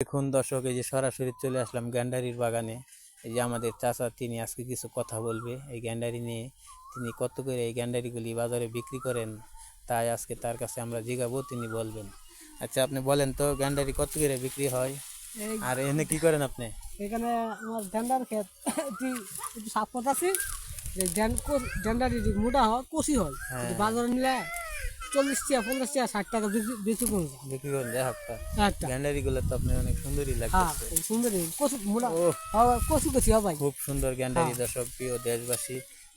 দেখুন দর্শক এই যে সরাসরি চলে আসলাম গ্যান্ডারির বাগানে। এই যে আমাদের চাচা তিনি আজকে কিছু কথা বলবে। এই গ্যান্ডারি নিয়ে তিনি কত করে এই গ্যান্ডারিগুলি বাজারে বিক্রি করেন তাই আজকে তার কাছে আমরা জিগাবো তিনি বলবেন। আচ্ছা আপনি বলেন তো গ্যান্ডারি কত করে বিক্রি হয়? আর এনে কি করেন আপনি? এখানে আমার একটু একটু সাপোর্ট আছে যে ড্যান্ডার যদি মোটা হয় কষি হয়। হ্যাঁ। বাজারে নিলে চল্লিশ টাকা পঞ্চাশ টাকা ষাট টাকা করে যায় বিক্রি করেন যাই হোকটা একটা। গ্যান্ডারি গুলো তো আপনি অনেক সুন্দরই হ্যাঁ লাগছে সুন্দর। কষি মোটা হ্যাঁ, কষি কষি হয় ভাই। খুব সুন্দর গ্যান্ডারি দর্শক প্রিয় দেশবাসী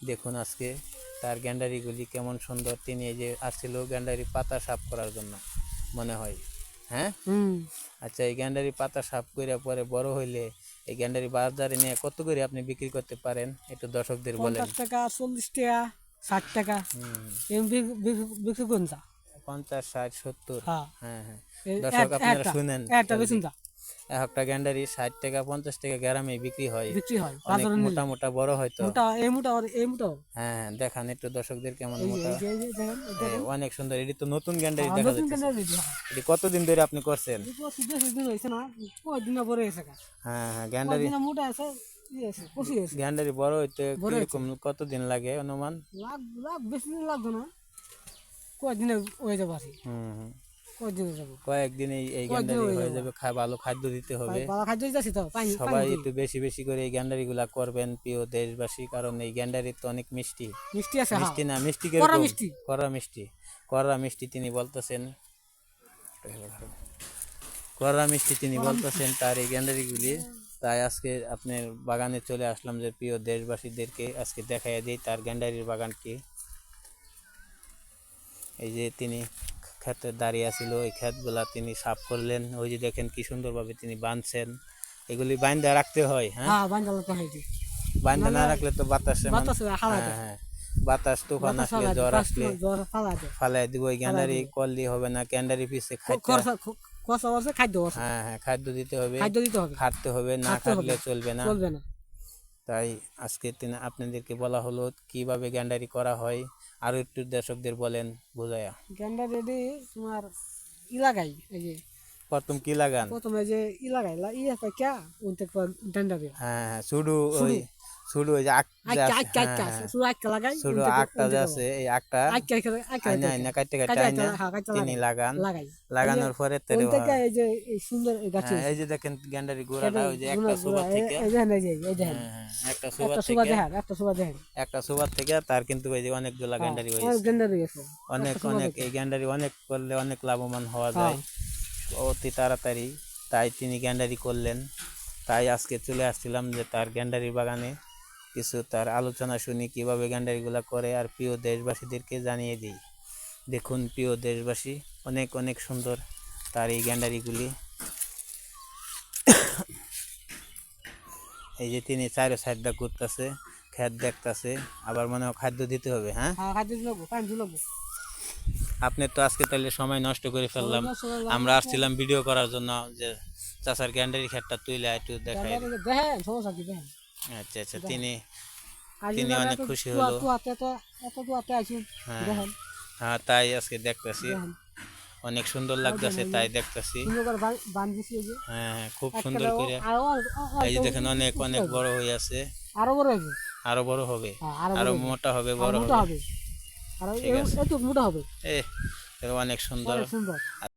দেখুন আজকে তার গ্যান্ডারিগুলি কেমন সুন্দর। তিনি এই যে আসছিল গ্যান্ডারি পাতা সাফ করার জন্য মনে হয়। হ্যাঁ? আচ্ছা এই গ্যান্ডারি পাতা সাফ করে পরে বড় হইলে এই গ্যান্ডারি বাজারে নিয়ে কত করে আপনি বিক্রি করতে পারেন? একটু দর্শকদের বলেন। পঞ্চাশ টাকা চল্লিশ টাকা ষাট টাকা। বিক্রি- করুন যা পঞ্চাশ ষাট সত্তর। হ্যাঁ। হ্যাঁ হ্যাঁ। দর্শক আপনারা শুনেন। একটা বেশি যা একটা গ্যান্ডারি ষাট টাকা পঞ্চাশ টাকা গ্রামে বিক্রি হয়। বিক্রি হয় অনেক মোটা মোটা বড় হয়তো। মোটা এই মোটা আর এই মোটা? হ্যাঁ হ্যাঁ দেখান একটু দর্শকদের কেমন মোটা। হ্যাঁ, অনেক সুন্দর এটি তো নতুন গ্যান্ডারি দেখা যাচ্ছে। হয় এটি কতদিন ধরে আপনি করছেন? হয়েছে না কয়দিন পরে হ্যাঁ হ্যাঁ গ্যান্ডারি মোটা আছে গ্যান্ডারি বড় হইতে কীরকম কতদিন লাগে অনুমান? লাখ লাখ বেশি দিন লাগবে না। কয়দিনে হয়ে যাবে হুম। কয়েকদিন এই গ্যান্ডারি হয়ে যাবে ভালো খাদ্য দিতে হবে। বাবা খাদ্য যাচ্ছি তো? পানি সবাই একটু বেশি বেশি করে এই গ্যান্ডারি গুলা করবেন প্রিয় দেশবাসী কারণ এই গ্যান্ডারি তো অনেক মিষ্টি। মিষ্টি আছে হ্যাঁ। মিষ্টি না মিষ্টি কীরকম মিষ্টি। কড়া মিষ্টি। কড়া মিষ্টি তিনি বলতেছেন। কড়া মিষ্টি তিনি বলতেছেন তার এই গ্যান্ডারিগুলি। তাই আজকে আপনার বাগানে চলে আসলাম যে প্রিয় দেশবাসীদেরকে আজকে দেখাই দিই তার গ্যান্ডারির বাগানটি। এই যে তিনি ক্ষেতে দাঁড়িয়ে আছিল ওই ক্ষেতগুলা তিনি সাফ করলেন। ওই যে দেখেন কি সুন্দরভাবে তিনি বাঁধছেন। এগুলি বাইন্দা রাখতে হয় হ্যাঁ? হ্যাঁ বাইন্দা না রাখলে তো বাতাসে মানে- হ্যাঁ হ্যাঁ বাতাস তুফান আসলে জ্বর আসলে ফালাই দিব ওই গ্যান্ডারি করলি হবে না গ্যান্ডারি খরচা খাদ্য হ্যাঁ হ্যাঁ খাদ্য দিতে হবে। খাদ্য দিতে হবে। খাটতে হবে না খাটলে চলবে না। চলবে না। তাই আজকে তিনি আপনাদেরকে বলা হলো কীভাবে গ্যান্ডারি করা হয়? আরও একটু দর্শকদের বলেন বুঝায়া। গেন্ডা রেডি তোমার ইলাকাই এই যে প্রথম কি লাগান? প্রথমে যে ইলাকাই লা ইয়া পাই কে? উনতে ডেন্ডা রে হ্যাঁ হ্যাঁ শুধু। ওই ওই যে আক যে আইকা আছে, হ্যাঁ, লাগাই যে আছে এই আইনা আইনা কাটতে কাটতে আইনা হ্যাঁ তিনি লাগান। লাগানোর পরে তেরে এই যে সুন্দর গাছ হ্যাঁ, এই যে দেখেন গ্যান্ডারি গোড়াটা ওই যে একটা সুবার থেকে। এই দেখেন এই দেখেন। হ্যাঁ, হ্যাঁ, একটা সুবা থেকে। একটা সুবা দেখেন। একটা সুবার থেকে তার কিন্তু এই যে অনেকগুলা গ্যান্ডারি আর হয়েছে। অনেক অনেক এই গ্যান্ডারি অনেক করলে অনেক লাভবান হওয়া যায়। অতি তাড়াতাড়ি। তাই তিনি গ্যান্ডারি করলেন। তাই আজকে চলে আসছিলাম যে তার গ্যান্ডারি বাগানে। কিছু তার আলোচনা শুনি কীভাবে গ্যান্ডারিগুলা করে আর প্রিয় দেশবাসীদেরকে জানিয়ে দিই। দেখুন প্রিয় দেশবাসী অনেক অনেক সুন্দর তার এই গ্যান্ডারিগুলি এই যে তিনি চারো সাইডটা ঘুরতেছে খেত দেখতাছে আবার মনে হয় খাদ্য দিতে হবে হ্যাঁ? হ্যাঁ আপনি তো আজকে তাহলে সময় নষ্ট করে ফেললাম। আমরা আসছিলাম ভিডিও করার জন্য যে চাচার গ্যান্ডারি খেতটা তুইলে একটু দেখাই দেখেন সমস্যা কি দেখেন? আচ্ছা আচ্ছা তিনি তিনি অনেক খুশি হলো। হ্যাঁ। হ্যাঁ তাই আজকে দেখতেছি। অনেক সুন্দর লাগতেছে তাই দেখতেছি। হ্যাঁ হ্যাঁ খুব সুন্দর করে। আরও এই যে দেখেন অনেক অনেক বড় হয়ে আছে। আরও বড় হবে আরও বড় হবে। হ্যাঁ, আরও আরও বড় হবে। মোটা হবে বড় হবে। আর মোটা এ অনেক সুন্দর।